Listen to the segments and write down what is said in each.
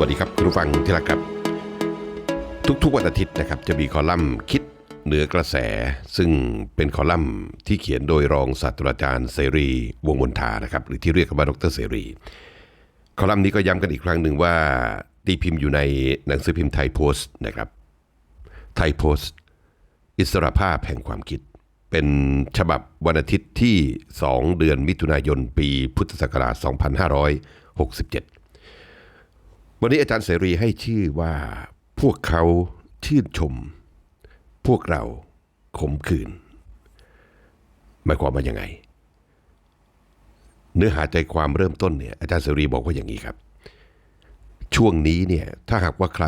วัสดีครับคุณผู้ฟังที่รักครับ ทุกๆวันอาทิตย์นะครับจะมีคอลัมน์คิดเหนือกระแส ซึ่งเป็นคอลัมน์ที่เขียนโดยรองศาสตราจารย์เสรี วงมนทานะครับหรือที่เรียกกันว่าดรเสรี คอลัมน์นี้ก็ย้ำกันอีกครั้งหนึ่งว่าตีพิมพ์อยู่ในหนังสือพิมพ์ไทยโพสต์นะครับไทยโพสต์อิสรภาพแห่งความคิด เป็นฉบับวันอาทิตย์ที่ 2 เดือนมิถุนายนปีพุทธศักราช 2567 วันนี้อาจารย์เสรีให้ชื่อว่าพวกเขาชื่นชม พวกเราขมขื่นหมายความว่ายังไง เนื้อหาใจความเริ่มต้นเนี่ยอาจารย์เสรีบอกว่าอย่างนี้ครับ ช่วงนี้เนี่ยถ้าหากว่าใคร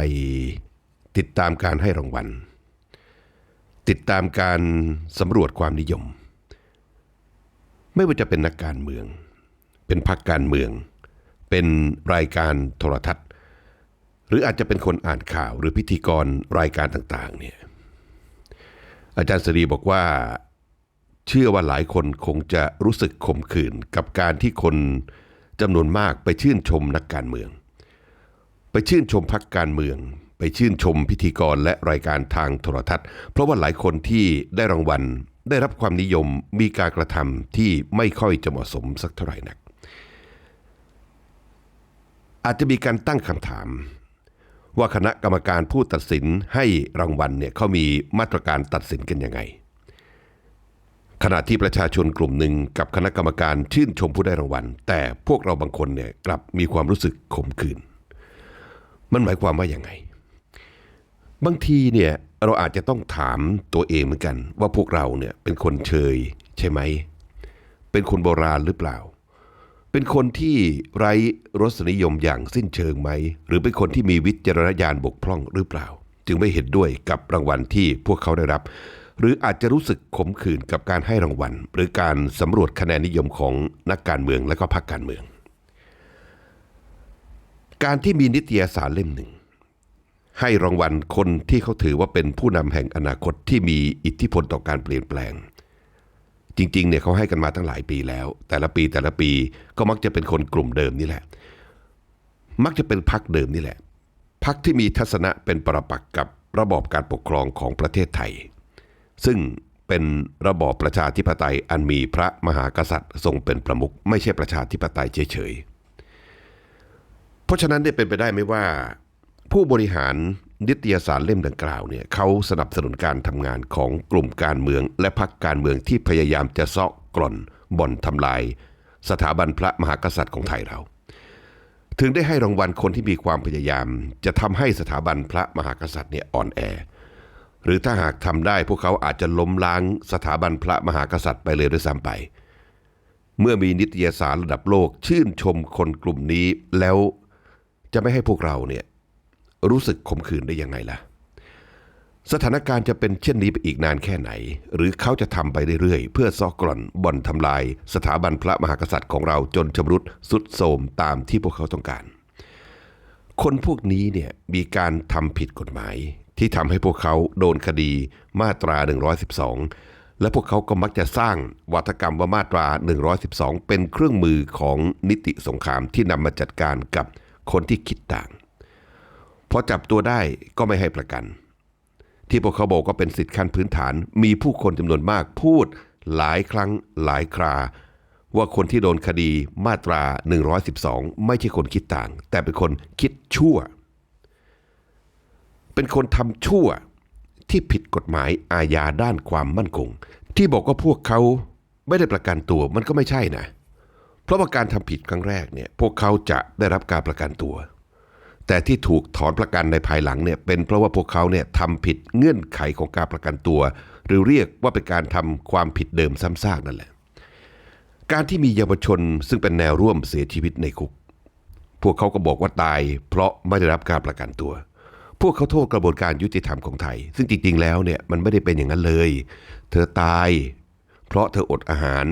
ติดตามการให้รางวัล ติดตามการสำรวจความนิยม ไม่ว่าจะเป็นนักการเมือง เป็นพรรคการเมือง เป็นรายการโทรทัศน์ หรืออาจจะเป็นคนอ่านข่าวหรือพิธีกรรายการต่างๆเนี่ยอาจารย์สรีบอกว่า เชื่อว่าหลายคนคงจะรู้สึกขมขื่นกับการที่คนจำนวนมากไปชื่นชมนักการเมือง ไปชื่นชมพักการเมือง ไปชื่นชมพิธีกรและรายการทางโทรทัศน์ เพราะว่าหลายคนที่ได้รางวัลได้รับความนิยมมีการกระทำที่ไม่ค่อยจะเหมาะสมสักเท่าไหร่นัก อาจจะมีการตั้งคำถาม ว่าคณะกรรมการผู้ตัดสินให้รางวัลเนี่ยเขามีมาตรการตัดสินกันยังไง ขณะที่ประชาชนกลุ่มหนึ่งกับคณะกรรมการชื่นชมผู้ได้รางวัล แต่พวกเราบางคนเนี่ยกลับมีความรู้สึกขมขื่นมันหมายความว่าอย่างไง บางทีเนี่ยเราอาจจะต้องถามตัวเองเหมือนกัน ว่าพวกเราเนี่ยเป็นคนเชยใช่ไหม เป็นคนโบราณหรือเปล่า เป็นคนที่ไร้รสนิยมอย่างสิ้นเชิงไหม หรือเป็นคนที่มีวิจารณญาณบกพร่องหรือเปล่า จึงไม่เห็นด้วยกับรางวัลที่พวกเขาได้รับ หรืออาจจะรู้สึกขมขื่นกับการให้รางวัล หรือการสำรวจคะแนนนิยมของนักการเมืองและก็พรรคการเมือง การที่มีนิตยสารเล่มหนึ่ง ให้รางวัลคนที่เขาถือว่าเป็นผู้นำแห่งอนาคตที่มีอิทธิพลต่อการเปลี่ยนแปลง จริงๆเนี่ยเขาให้กันมาตั้งหลายปีแล้ว แต่ละปีแต่ละปีก็มักจะเป็นคนกลุ่มเดิมนี่แหละ มักจะเป็นพักเดิมนี่แหละพักที่มีทัศนะเป็นปรปักษ์กับระบอบการปกครองของประเทศไทย ซึ่งเป็นระบอบประชาธิปไตยอันมีพระมหากษัตริย์ทรงเป็นประมุขไม่ใช่ประชาธิปไตยเฉยๆ เพราะฉะนั้นได้เป็นไปได้ไหมว่า ผู้บริหาร นิตยสารเล่มดังกล่าวเนี่ยเขาสนับสนุนการทำงานของกลุ่มการเมือง และพรรคการเมืองที่พยายามจะซาะกร่อนบ่อนทำลาย สถาบันพระมหากษัตริย์ของไทยเรา ถึงได้ให้รางวัลคนที่มีความพยายาม จะทำให้สถาบันพระมหากษัตริย์เนี่ยอ่อนแอ หรือถ้าหากทำได้พวกเขาอาจจะล้มล้างสถาบันพระมหากษัตริย์ไปเลยด้วยซ้ำไป เมื่อมีนิตยสารระดับโลกชื่นชมคนกลุ่มนี้แล้วจะไม่ให้พวกเราเนี่ย รู้สึกขมขื่นได้ยังไงล่ะ สถานการณ์จะเป็นเช่นนี้ไปอีกนานแค่ไหน หรือเขาจะทำไปเรื่อยๆ เพื่อซอกกร่อนบ่อนทำลาย สถาบันพระมหากษัตริย์ของเราจนชำรุดสุดโทมตามที่พวกเขาต้องการ คนพวกนี้เนี่ยมีการทำผิดกฎหมาย ที่ทำให้พวกเขาโดนคดีมาตรา 112 และพวกเขาก็มักจะสร้างวัฒกรรมว่ามาตรา 112 เป็นเครื่องมือของนิติสงครามที่นำมาจัดการกับคนที่คิดต่าง พอจับตัวได้ก็ไม่ให้ประกัน ที่พวกเขาบอกก็เป็นสิทธิขั้นพื้นฐาน มีผู้คนจำนวนมากพูดหลายครั้งหลายครา ว่าคนที่โดนคดีมาตรา 112 ไม่ใช่คนคิดต่าง แต่เป็นคนคิดชั่ว เป็นคนทำชั่วที่ผิดกฎหมายอาญาด้านความมั่นคง ที่บอกว่าพวกเขาไม่ได้ประกันตัวมันก็ไม่ใช่นะ เพราะว่าการทำผิดครั้งแรกเนี่ยพวกเขาจะได้รับการประกันตัว แต่ที่ถูกถอนประกันในภายหลังเนี่ยเป็นเพราะว่าพวกเขาเนี่ยทำผิดเงื่อนไขของการประกันตัว หรือเรียกว่าเป็นการทำความผิดเดิมซ้ำซากนั่นแหละ การที่มีเยาวชนซึ่งเป็นแนวร่วมเสียชีวิตในคุก พวกเขาก็บอกว่าตาย เพราะไม่ได้รับการประกันตัว พวกเขาโทษกระบวนการยุติธรรมของไทย ซึ่งจริงๆแล้วเนี่ยมันไม่ได้เป็นอย่างนั้นเลย เธอตาย เพราะเธออดอาหาร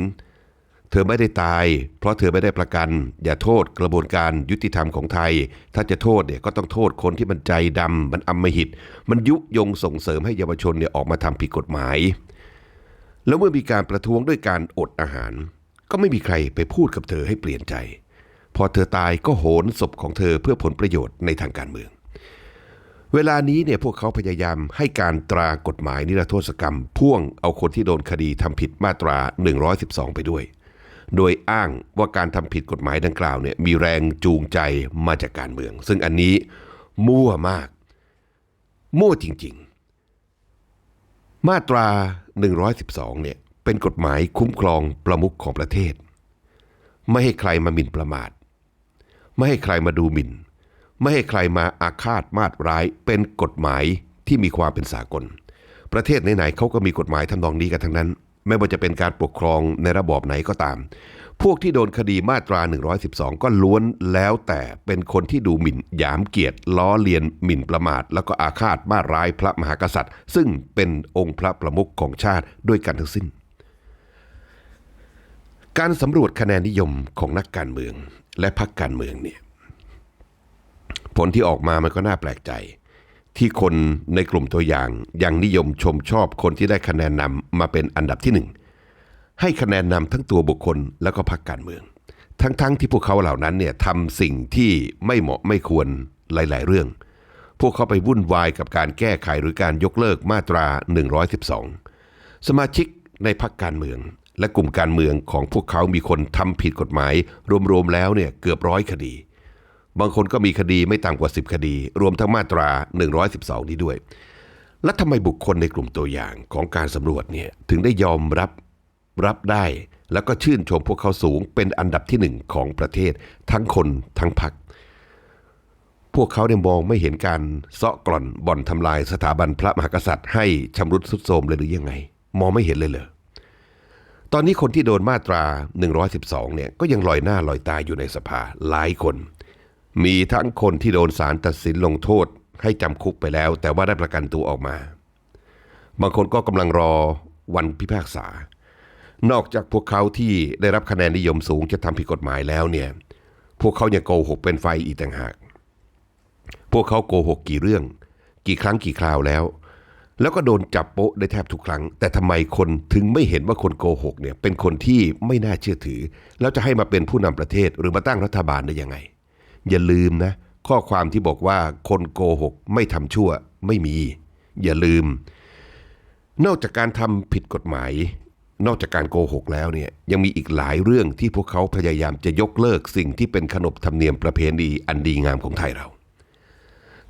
เธอไม่ได้ตาย เพราะเธอไม่ได้ประกัน อย่าโทษกระบวนการยุติธรรมของไทย ถ้าจะโทษเนี่ยก็ต้องโทษคนที่มันใจดำมันอำมหิต มันยุยงส่งเสริมให้เยาวชนเนี่ยออกมาทำผิดกฎหมาย แล้วเมื่อมีการประท้วงด้วยการอดอาหาร ก็ไม่มีใครไปพูดกับเธอให้เปลี่ยนใจพพอเธอตายก็โหนศพของเธอเพื่อผลประโยชน์ในทางการเมือง เวลานี้เนี่ยพวกเขาพยายามให้การตรากฎหมายนิรโทษกรรม พ่วงเอาคนที่โดนคดีทำผิดมาตรา 112 ไปด้วย โดยอ้างว่าการทำผิดกฎหมายดังกล่าวเนี่ยมีแรงจูงใจมาจากการเมือง ซึ่งอันนี้มั่วมาก มั่วจริง ๆ มาตรา 112เนี่ยเป็นกฎหมายคุ้มครองประมุขของประเทศ ไม่ให้ใครมาหมิ่นประมาท ไม่ให้ใครมาดูหมิ่น ไม่ให้ใครมาอาฆาตมาตร้ายเป็นกฎหมายที่มีความเป็นสากล ประเทศไหนๆเขาก็มีกฎหมายทำนองนี้กันทั้งนั้น ไม่ว่าจะเป็นการปกครองในระบอบไหนก็ตาม พวกที่โดนคดีมาตรา 112 ก็ล้วนแล้วแต่เป็นคนที่ดูหมิ่นหยามเกียรติล้อเลียนหมิ่นประมาท แล้วก็อาฆาตมาร้ายพระมหากษัตริย์ ซึ่งเป็นองค์พระประมุขของชาติด้วยกันทั้งสิ้น การสำรวจคะแนนนิยมของนักการเมืองและพรรคการเมืองเนี่ยผลที่ออกมามันก็น่าแปลกใจ ที่คนในกลุ่มตัวอย่างยังนิยมชมชอบคนที่ได้คะแนนนำมาเป็นอันดับที่หนึ่งให้คะแนนนำทั้งตัวบุคคลแล้วก็พรรคการเมือง ทั้งๆทที่พวกเขาเหล่านั้นเนี่ยทำสิ่งที่ไม่เหมาะไม่ควรหลาย ๆ เรื่อง พวกเขาไปวุ่นวายกับการแก้ไขหรือการยกเลิกมาตรา 112 สมาชิกในพรรคการเมือง และกลุ่มการเมืองของพวกเขามีคนทำผิดกฎหมาย รวมๆแล้วเนี่ยเกือบร้อยคดี บางคนก็มีคดีไม่ต่ำกว่า 10 คดี รวมทั้งมาตรา 112 นี้ด้วย และทำไมบุคคลในกลุ่มตัวอย่างของการสำรวจเนี่ยถึงได้ยอมรับรับได้ แล้วก็ชื่นชมพวกเขาสูงเป็นอันดับที่หนึ่งของประเทศ ทั้งคนทั้งพรรคพวกเขาเนี่ยมองไม่เห็นการเซาะกร่อนบ่อนทำลายสถาบันพระมหากษัตริย์ ให้ชำรุดทรุดโทรมเลยหรือยังไง มองไม่เห็นเลยเหรอตอนนี้คนที่โดนมาตรา 112 เนี่ยก็ยังลอยหน้าลอยตาอยู่ในสภาหลายคน มีทั้งคนที่โดนศาลตัดสินลงโทษให้จำคุกไปแล้ว แต่ว่าได้ประกันตัวออกมา บางคนก็กำลังรอวันพิพากษา นอกจากพวกเขาที่ได้รับคะแนนนิยมสูงจะทำผิดกฎหมายแล้วเนี่ย พวกเขายังโกหกเป็นไฟอีกต่างหาก พวกเขาโกหกกี่เรื่อง กี่ครั้งกี่คราวแล้ว แล้วก็โดนจับโป๊ะได้แทบทุกครั้ง แต่ทำไมคนถึงไม่เห็นว่าคนโกหกเนี่ยเป็นคนที่ไม่น่าเชื่อถือ แล้วจะให้มาเป็นผู้นำประเทศหรือมาตั้งรัฐบาลได้ยังไง อย่าลืมนะ ข้อความที่บอกว่าคนโกหกไม่ทำชั่วไม่มี อย่าลืม นอกจากการทำผิดกฎหมาย นอกจากการโกหกแล้วเนี่ยยังมีอีกหลายเรื่องที่พวกเขาพยายามจะยกเลิกสิ่งที่เป็นขนบธรรมเนียมประเพณีอันดีงามของไทยเรา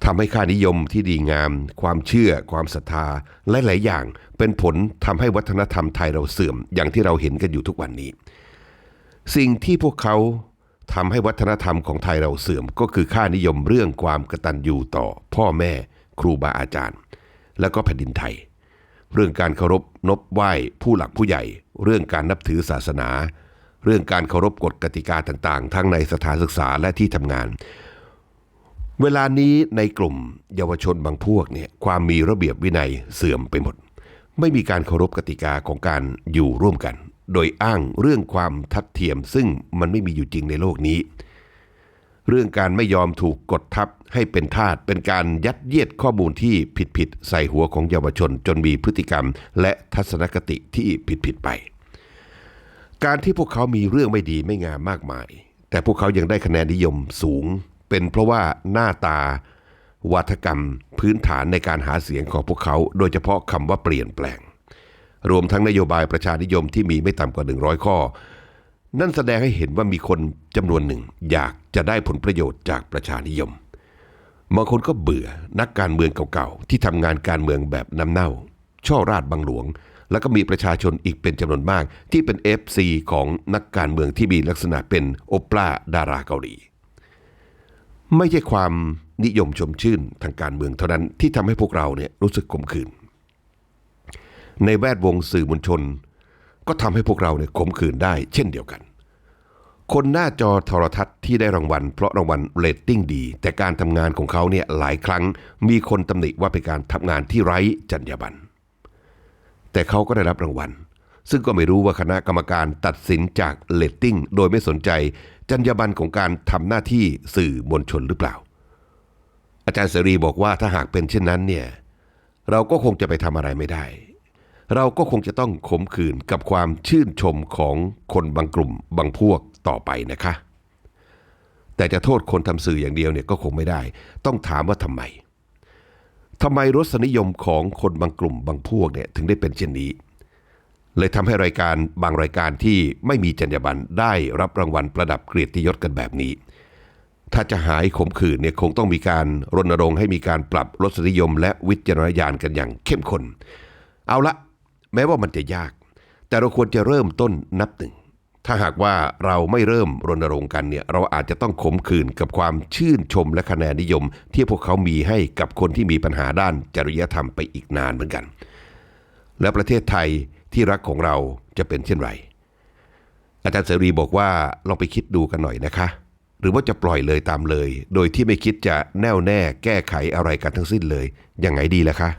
ทำให้ค่านิยมที่ดีงาม ความเชื่อ ความศรัทธาและหลาย ๆ อย่าง เป็นผลทำให้วัฒนธรรมไทยเราเสื่อม อย่างที่เราเห็นกันอยู่ทุกวันนี้ สิ่งที่พวกเขา ทำให้วัฒนธรรมของไทยเราเสื่อม ก็คือค่านิยมเรื่องความกตัญญูต่อพ่อแม่ครูบาอาจารย์ และก็แผ่นดินไทย เรื่องการเคารพนบไหว้ผู้หลักผู้ใหญ่ เรื่องการนับถือศาสนา เรื่องการเคารพกฎกติกาต่างๆ ทั้งในสถานศึกษาและที่ทำงาน เวลานี้ในกลุ่มเยาวชนบางพวกเนี่ยความมีระเบียบวินัยเสื่อมไปหมด ไม่มีการเคารพกติกาของการอยู่ร่วมกัน โดยอ้างเรื่องความทัดเทียมซึ่งมันไม่มีอยู่จริงในโลกนี้ เรื่องการไม่ยอมถูกกดทับให้เป็นทาสเป็นการยัดเยียดข้อมูลที่ผิดๆใส่หัวของเยาวชนจนมีพฤติกรรม และทัศนคติที่ผิดๆไป การที่พวกเขามีเรื่องไม่ดีไม่งามมากมาย แต่พวกเขายังได้คะแนนนิยมสูง เป็นเพราะว่าหน้าตาวัฒกรรมพื้นฐานในการหาเสียงของพวกเขา โดยเฉพาะคำว่าเปลี่ยนแปลง รวมทั้งนโยบายประชานิยมที่มีไม่ต่ำกว่า 100 ข้อ นั่นแสดงให้เห็นว่ามีคนจำนวนหนึ่ง อยากจะได้ผลประโยชน์จากประชานิยมบางคนก็เบื่อนักการเมืองเก่าๆที่ทำงานการเมืองแบบน้ำเน่า ช่อราดบังหลวง แล้วก็มีประชาชนอีกเป็นจำนวนมาก ที่เป็น FC ของนักการเมืองที่มีลักษณะเป็นโอปราดาราเกาหลี ไม่ใช่ความนิยมชมชื่นทางการเมืองเท่านั้นที่ทำให้พวกเราเนี่ยรู้สึกขมขื่น ในแวดวงสื่อมวลชน ก็ทำให้พวกเราเนี่ยขมขื่นได้เช่นเดียวกัน คนหน้าจอโทรทัศน์ที่ได้รางวัล เพราะรางวัลเรตติ้งดี แต่การทำงานของเขาเนี่ยหลายครั้งมีคนตำหนิว่าเป็นการทำงานที่ไร้จรรยาบรรณแต่เขาก็ได้รับรางวัล ซึ่งก็ไม่รู้ว่าคณะกรรมการตัดสินจากเรตติ้งโดยไม่สนใจจรรยาบรรณของการทำหน้าที่สื่อมวลชนหรือเปล่า อาจารย์เสรีบอกว่าถ้าหากเป็นเช่นนั้นเนี่ยเราก็คงจะไปทำอะไรไม่ได้ เราก็คงจะต้องขมขื่นกับความชื่นชมของคนบางกลุ่มบางพวกต่อไปนะคะ แต่จะโทษคนทำสื่ออย่างเดียวเนี่ยก็คงไม่ได้ ต้องถามว่าทำไมทำไมรสนิยมของคนบางกลุ่มบางพวกเนี่ยถึงได้เป็นเช่นนี้ เลยทำให้รายการบางรายการที่ไม่มีจรรยาบรรณได้รับรางวัลประดับเกียรติยศกันแบบนี้ ถ้าจะหายขมขื่นเนี่ยคงต้องมีการรณรงค์ให้มีการปรับรสนิยมและวิจารณญาณกันอย่างเข้มข้นเอาละ แม้ว่ามันจะยาก แต่เราควรจะเริ่มต้นนับหนึ่ง ถ้าหากว่าเราไม่เริ่มรณรงค์กันเนี่ยเราอาจจะต้องขมขื่นกับความชื่นชมและคะแนนนิยม ที่พวกเขามีให้กับคนที่มีปัญหาด้านจริยธรรมไปอีกนานเหมือนกัน และประเทศไทยที่รักของเราจะเป็นเช่นไรอาจารย์เสรีบอกว่าลองไปคิดดูกันหน่อยนะคะ หรือว่าจะปล่อยเลยตามเลย โดยที่ไม่คิดจะแน่วแน่แก้ไขอะไรกันทั้งสิ้นเลยยังไงดีล่ะคะ